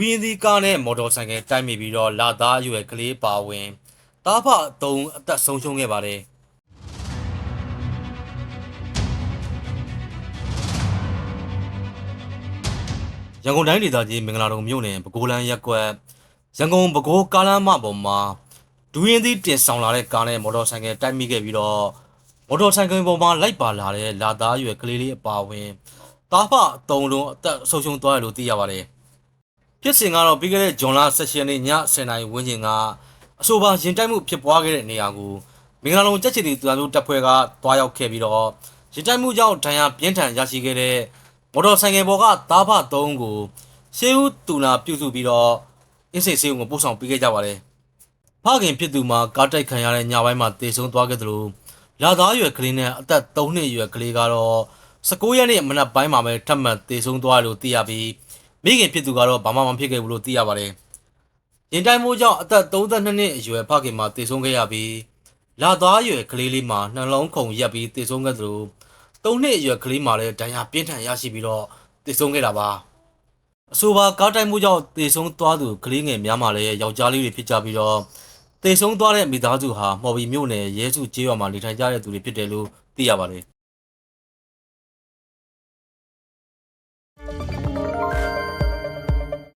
လူရင်းသီးကားနဲ့မော်တော်ဆိုင်ကယ်တိုက်မိပြီးတော့လာသားအရွယ်ကလေးပါဝင်တားဖအသုံးအသက်ဆုံးရှုံးခဲ့ပါတယ်ရန်ကုန်တိုင်းဒေသကြီးမင်္ဂလာတုံမြို့နယ်ပဲခူးလန်းရက်ကွက်ရန်ကုန်ပဲခူးကားလမ်းမပေါ်မှာဒူရင်သီးတင်ဆောင်လာတဲ့ကားနဲ့မော်တော်ဆိုင်ကယ်တိုက်မိခဲ့ပြီးတော့မော်တော်ဆိုင်ကယ်ပေါ်မှာလိုက်ပါလာတဲ့လာသားအရွယ်ကလေးလေးအပါဝင်တားဖအသုံးလုံးအသက်ဆုံးရှုံးသွားတယ်လို့သိရပါတယ် ဖြစ်စဉ်ကတော့ပြီးခဲ့တဲ့ဇွန်လ16ရက်နေ့ည10:00နာရီဝန်းကျင်ကအဆိုပါရင်တိုက်မှုဖြစ်ပွားခဲ့တဲ့နေရာကိုမင်္ဂလာလုံးကြက်ချီတီတူတန်တို့တပ်ဖွဲ့ကတွားရောက်ခဲ့ပြီးတော့ရင်တိုက်မှုကြောင့်ဒဏ်ရာပြင်းထန်ရရှိခဲ့တဲ့မော်တော်ဆိုင်ကယ်ပေါ်ကသားဖ3ကိုရှေးဦးတူနာပြုစုပြီးတော့အင်းစိတ်ဆေးုံကိုပို့ဆောင်ပေးခဲ့ကြပါတယ်။ဖခင်ဖြစ်သူမှာကားတိုက်ခံရတဲ့ညပိုင်းမှာတေဆုံးသွားခဲ့သလိုလာသားရွယ်ကလေးနဲ့အသက်3နှစ်အရွယ်ကလေးကတော့19ရက်နေ့မနက်ပိုင်းမှာပဲထပ်မံတေဆုံးသွားတယ်လို့သိရပြီး မိခင်ဖြစ်သူကတော့ဘာမှမဖြစ်ခဲ့ဘူးလို့သိရပါတယ်။ရင်တိုင်းမိုးကြောင့်အသက်32နှစ်အရွယ်ဖခင်မှာတည်ဆုံးခဲ့ရပြီးလာသားရွယ်ကလေးလေးမှာနှလုံးခုန်ရက်ပြီးတည်ဆုံးခဲ့သလို3နှစ်အရွယ်ကလေးမှာလည်းဒဏ်ရာပြင်းထန်ရရှိပြီးတော့တည်ဆုံးခဲ့တာပါ။အဆိုပါကားတိုင်းမိုးကြောင့်တည်ဆုံးသွားသူကလေးငယ်များမှာလည်းယောက်ျားလေးတွေဖြစ်ကြပြီးတော့တည်ဆုံးသွားတဲ့မိသားစုဟာမော်ဘီမြို့နယ်ရဲစုကျေးရွာမှာနေထိုင်ကြတဲ့သူတွေဖြစ်တယ်လို့သိရပါတယ်။